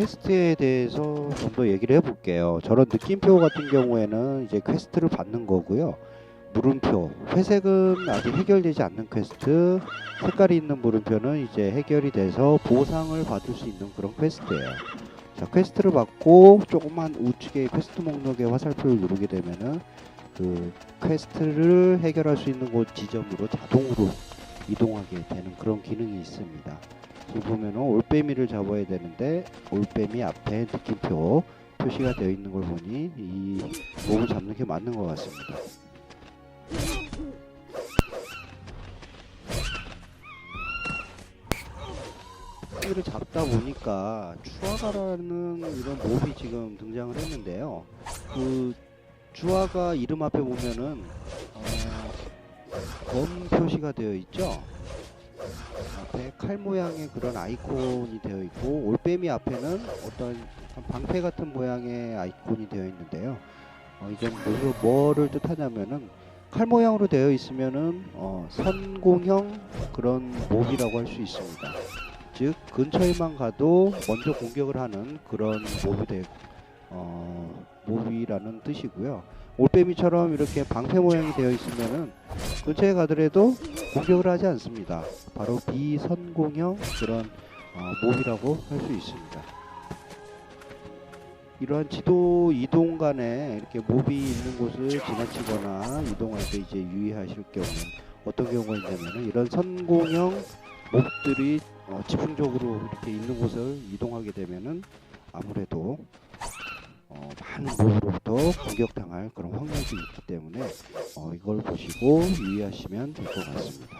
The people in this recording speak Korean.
퀘스트에 대해서 좀 더 얘기를 해볼게요. 저런 느낌표 같은 경우에는 이제 퀘스트를 받는 거고요. 물음표, 회색은 아직 해결되지 않는 퀘스트, 색깔이 있는 물음표는 이제 해결이 돼서 보상을 받을 수 있는 그런 퀘스트예요. 자, 퀘스트를 받고 조금만 우측에 퀘스트 목록에 화살표를 누르게 되면은 그 퀘스트를 해결할 수 있는 곳 지점으로 자동으로 이동하게 되는 그런 기능이 있습니다. 보면은 올빼미를 잡아야 되는데 올빼미 앞에 느낌표 표시가 되어 있는 걸 보니 이 몹을 잡는 게 맞는 것 같습니다. 이를 잡다 보니까 추아가라는 이런 몹이 지금 등장을 했는데요. 그 주아가 이름 앞에 보면은 어, 검 표시가 되어 있죠. 앞에 칼 모양의 그런 아이콘이 되어 있고 올빼미 앞에는 어떤 방패 같은 모양의 아이콘이 되어 있는데요. 어, 이건 뭐를, 뜻하냐면은 칼 모양으로 되어 있으면은 어, 선공형 그런 몹이라고 할 수 있습니다. 즉 근처에만 가도 먼저 공격을 하는 그런 몹이 되, 어, 몹이라는 뜻이고요. 올빼미처럼 이렇게 방패 모양이 되어 있으면은 근처에 가더라도 공격을 하지 않습니다. 바로 비선공형 그런 어, 몹이라고 할 수 있습니다. 이러한 지도 이동 간에 이렇게 몹이 있는 곳을 지나치거나 이동할 때 이제 유의하실 경우는 어떤 경우가 있냐면은 이런 선공형 몹들이 어, 집중적으로 이렇게 있는 곳을 이동하게 되면은 아무래도 어, 많은 몹으로부터 공격당할 그런 확률이 있기 때문에 어, 이걸 보시고 유의하시면 될 것 같습니다.